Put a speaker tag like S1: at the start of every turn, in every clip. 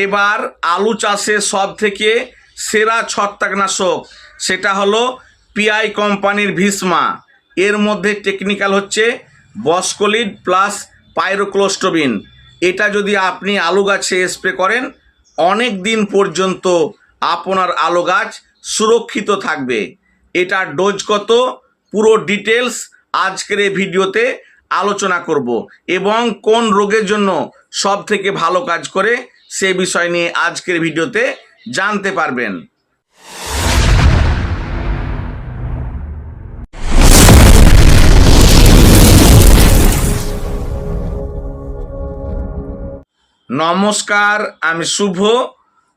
S1: এবার আলু চাষে সব থেকে সেরা ছত্রাকনাশক, সেটা হলো পিআই কোম্পানির ভীষ্মা এর মধ্যে টেকনিক্যাল হচ্ছে বসকলিড প্লাস পাইরোক্লোস্টোবিন এটা যদি আপনি আলু গাছে স্প্রে করেন, অনেক দিন পর্যন্ত আপনার আলু গাছ সুরক্ষিত থাকবে। এটার ডোজ কত, পুরো ডিটেলস আজকের এই ভিডিওতে আলোচনা করব। এবং কোন রোগের জন্য সব থেকে ভালো কাজ করে সে বিষয় নিয়ে আজকের ভিডিওতে জানতে পারবেন। নমস্কার, আমি শুভ।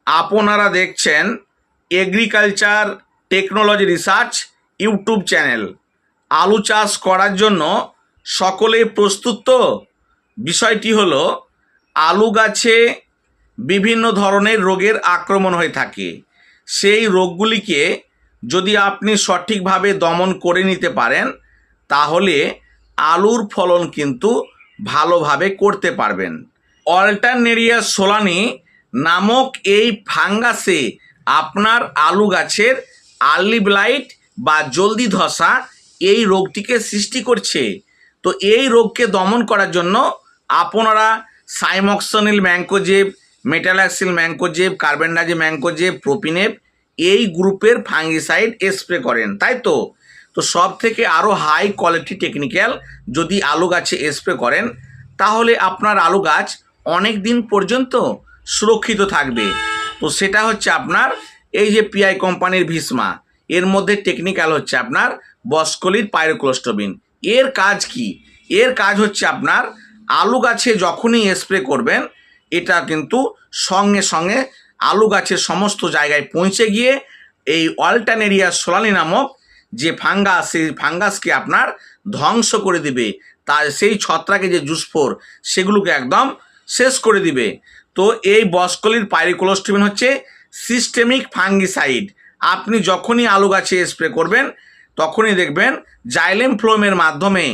S1: আপনারা দেখছেন agriculture technology research YouTube channel. আলু চাষ করার জন্য সকলে প্রস্তুত তো? বিষয়টি হলো, আলু গাছে বিভিন্ন ধরনের রোগের আক্রমণ হয়ে থাকে। সেই রোগগুলিকে যদি আপনি সঠিকভাবে দমন করে নিতে পারেন, তাহলে আলুর ফলন কিন্তু ভালোভাবে করতে পারবেন। অল্টারনেরিয়া সোলানি নামক এই ফাঙ্গাসে আপনার আলু গাছের আর্লি ব্লাইট বা জলদি ধসা এই রোগটিকে সৃষ্টি করছে। তো এই রোগকে দমন করার জন্য আপনারা cymoxanil mancozeb metalaxyl mancozeb carbendazim mancozeb propineb এই গ্রুপের ফাঙ্গিসাইড স্প্রে করেন, তাই তো? তো সব থেকে আরও হাই কোয়ালিটি টেকনিক্যাল যদি আলু গাছে স্প্রে করেন, তাহলে আপনার আলু গাছ অনেক দিন পর্যন্ত সুরক্ষিত থাকবে। তো সেটা হচ্ছে আপনার এই যে পিআই কোম্পানির ভীষ্মা, এর মধ্যে টেকনিক্যাল হচ্ছে আপনার বসকলির পাইরোক্লোস্টোবিন এর কাজ কি? এর কাজ হচ্ছে আপনার আলু গাছে যখনই স্প্রে করবেন এটা কিন্তু সঙ্গে সঙ্গে আলু গাছের সমস্ত জায়গায় পৌঁছে গিয়ে এই অল্টানেরিয়া সোলানি নামক যে ফাঙ্গাস, সেই ফাঙ্গাসকে আপনার ধ্বংস করে দিবে। তার সেই ছত্রাকে যে জুসফোর, সেগুলোকে একদম শেষ করে দিবে। তো এই বসকলির পাইরিকোলোস্টিমিন হচ্ছে সিস্টেমিক ফাঙ্গিসাইড। আপনি যখনই আলু গাছে স্প্রে করবেন, তখনই দেখবেন জাইলেম ফ্লোমের মাধ্যমে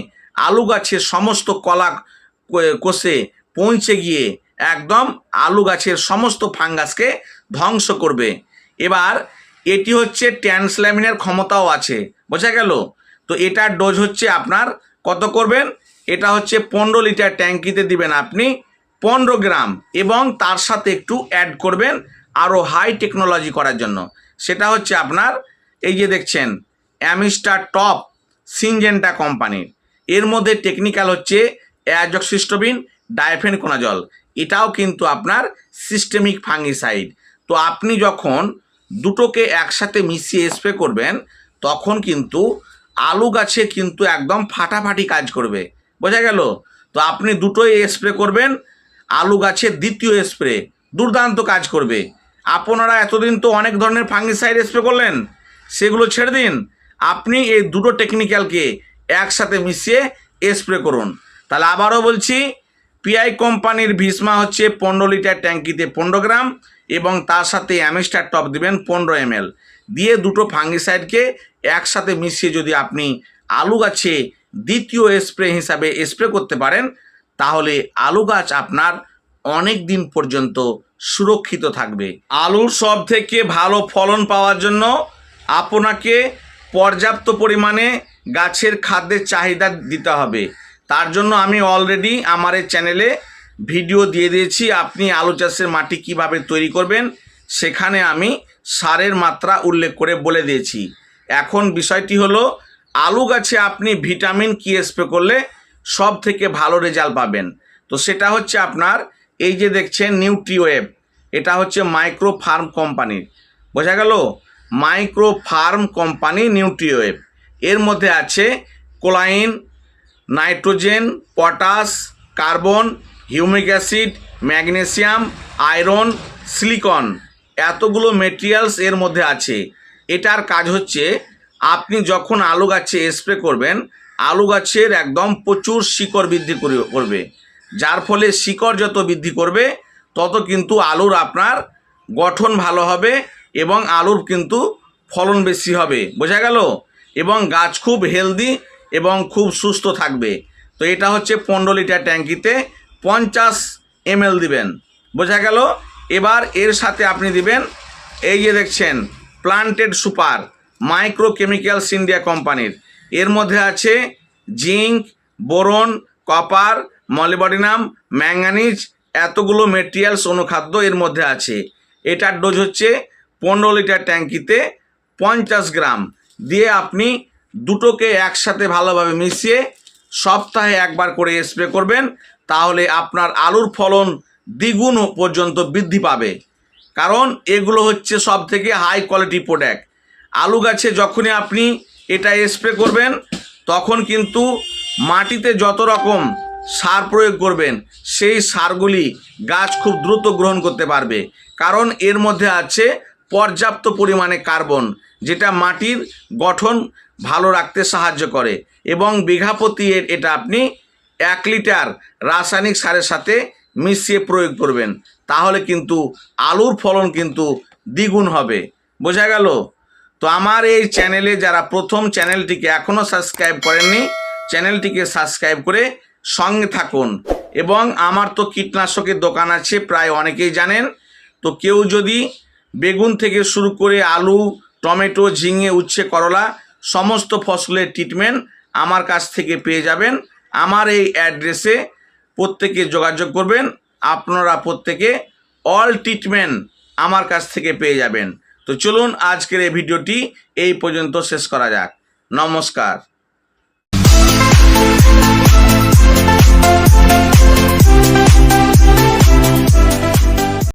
S1: আলু গাছের সমস্ত কলা কোষে পৌঁছে গিয়ে একদম আলু গাছের সমস্ত ফাঙ্গাসকে ধ্বংস করবে। এবার এটি হচ্ছে ট্যান্সল্যামিনের ক্ষমতাও আছে, বোঝা গেল? তো এটার ডোজ হচ্ছে আপনার কত করবেন? এটা হচ্ছে পনেরো লিটার ট্যাঙ্কিতে দিবেন আপনি পনেরো গ্রাম এবং তার সাথে একটু অ্যাড করবেন আরও হাই টেকনোলজি করার জন্য। সেটা হচ্ছে আপনার, এই যে দেখছেন অ্যামিস্টার টপ সিনজেন্টা কোম্পানির এর মধ্যে টেকনিক্যাল হচ্ছে অ্যাজক অ্যাজক্সিস্টোবিন ডাইফেন কোনাজল এটাও কিন্তু আপনার সিস্টেমিক ফাঙ্গিসাইড তো আপনি যখন দুটোকে একসাথে মিশিয়ে স্প্রে করবেন, তখন কিন্তু আলু গাছে কিন্তু একদম ফাটাফাটি কাজ করবে। বোঝা গেল? তো আপনি দুটোই স্প্রে করবেন, আলু গাছের দ্বিতীয় স্প্রে দুর্দান্ত কাজ করবে। আপনারা এতদিন তো অনেক ধরনের ফাঙ্গিসাইড স্প্রে করলেন, সেগুলো ছেড়ে দিন। আপনি এই দুটো টেকনিক্যালকে একসাথে মিশিয়ে স্প্রে করুন। তাহলে আবারও বলছি পিআই কোম্পানির ভীষ্মা হচ্ছে পনেরো লিটার ট্যাঙ্কিতে পনেরো গ্রাম এবং তার সাথে অ্যামিস্টার টপ দিবেন পনেরো এম দিয়ে দুটো ফাঙ্গিসাইডকে একসাথে মিশিয়ে যদি আপনি আলু গাছে দ্বিতীয় স্প্রে হিসাবে স্প্রে করতে পারেন, তাহলে আলু গাছ আপনার অনেক দিন পর্যন্ত সুরক্ষিত থাকবে। আলুর সব থেকে ভালো ফলন পাওয়ার জন্য আপনাকে পর্যাপ্ত পরিমাণে গাছের খাদ্যের চাহিদা দিতে হবে। তার জন্য আমি অলরেডি আমার এই চ্যানেলে ভিডিও দিয়ে দিয়েছি, আপনি আলু চাষের মাটি কীভাবে তৈরি করবেন, সেখানে আমি সারের মাত্রা উল্লেখ করে বলে দিয়েছি। এখন বিষয়টি হলো, আলু গাছে আপনি ভিটামিন কি স্প্রে করলে সব থেকে ভালো রেজাল্ট পাবেন? তো সেটা হচ্ছে আপনার, এই যে দেখছেন নিউট্রিওয়েভ এটা হচ্ছে মাইক্রো ফার্ম কোম্পানির বোঝা গেল? মাইক্রো ফার্ম কোম্পানি নিউট্রিওয়েভ এর মধ্যে আছে choline nitrogen, potash, carbon, humic acid, magnesium, iron, silicon এতগুলো মেটেরিয়ালস এর মধ্যে আছে। এটার কাজ হচ্ছে আপনি যখন আলু গাছে স্প্রে করবেন, আলু গাছের একদম প্রচুর শিকড় বৃদ্ধি করে- করবে। যার ফলে শিকড় যত বৃদ্ধি করবে, তত কিন্তু আলুর আপনার গঠন ভালো হবে এবং আলুর কিন্তু ফলন বেশি হবে। বোঝা গেল? এবং গাছ খুব হেলদি এবং খুব সুস্থ থাকবে। তো এটা হচ্ছে পনেরো লিটার ট্যাঙ্কিতে পঞ্চাশ এমএল দিবেন। বোঝা গেল? এবার এর সাথে আপনি দিবেন এই যে দেখছেন planted super micro chemicals India কোম্পানির এর মধ্যে আছে zinc, boron, copper, molybdenum, manganese, এতগুলো মেটেরিয়ালস অনুখাদ্য এর মধ্যে আছে। এটার ডোজ হচ্ছে পনেরো লিটার ট্যাঙ্কিতে পঞ্চাশ গ্রাম। দিয়ে আপনি দুটোকে একসাথে ভালোভাবে মিশিয়ে সপ্তাহে একবার করে স্প্রে করবেন, তাহলে আপনার আলুর ফলন দ্বিগুণ পর্যন্ত বৃদ্ধি পাবে। কারণ এগুলো হচ্ছে সব থেকে হাই কোয়ালিটি প্রোডাক্ট আলু গাছে যখনই আপনি এটা স্প্রে করবেন, তখন কিন্তু মাটিতে যত রকম সার প্রয়োগ করবেন, সেই সারগুলি গাছ খুব দ্রুত গ্রহণ করতে পারবে। কারণ এর মধ্যে আছে পর্যাপ্ত পরিমাণে কার্বন, যেটা মাটির গঠন ভালো রাখতে সাহায্য করে। এবং বিঘা প্রতি এটা আপনি এক লিটার রাসায়নিক সারের সাথে মিশিয়ে প্রয়োগ করবেন। তাহলে কিন্তু আলুর ফলন কিন্তু দ্বিগুণ হবে। বোঝা গেল? তো আমার এই চ্যানেলে যারা প্রথম চ্যানেলটিকে এখনও সাবস্ক্রাইব করেননি, চ্যানেলটিকে সাবস্ক্রাইব করে সঙ্গে থাকুন। এবং আমার তো কীটনাশকের দোকান আছে, প্রায় অনেকেই জানেন। তো কেউ যদি বেগুন থেকে শুরু করে আলু, টমেটো, ঝিঙে, উচ্ছে, করলা সমস্ত ফসলের ট্রিটমেন্ট আমার কাছ থেকে পেয়ে যাবেন। আমার এই অ্যাড্রেসে প্রত্যেকে যোগাযোগ করবেন। আপনারা প্রত্যেকে অল ট্রিটমেন্ট আমার কাছ থেকে পেয়ে যাবেন। তো চলুন আজকের এই ভিডিওটি এই পর্যন্ত শেষ করা যাক। নমস্কার।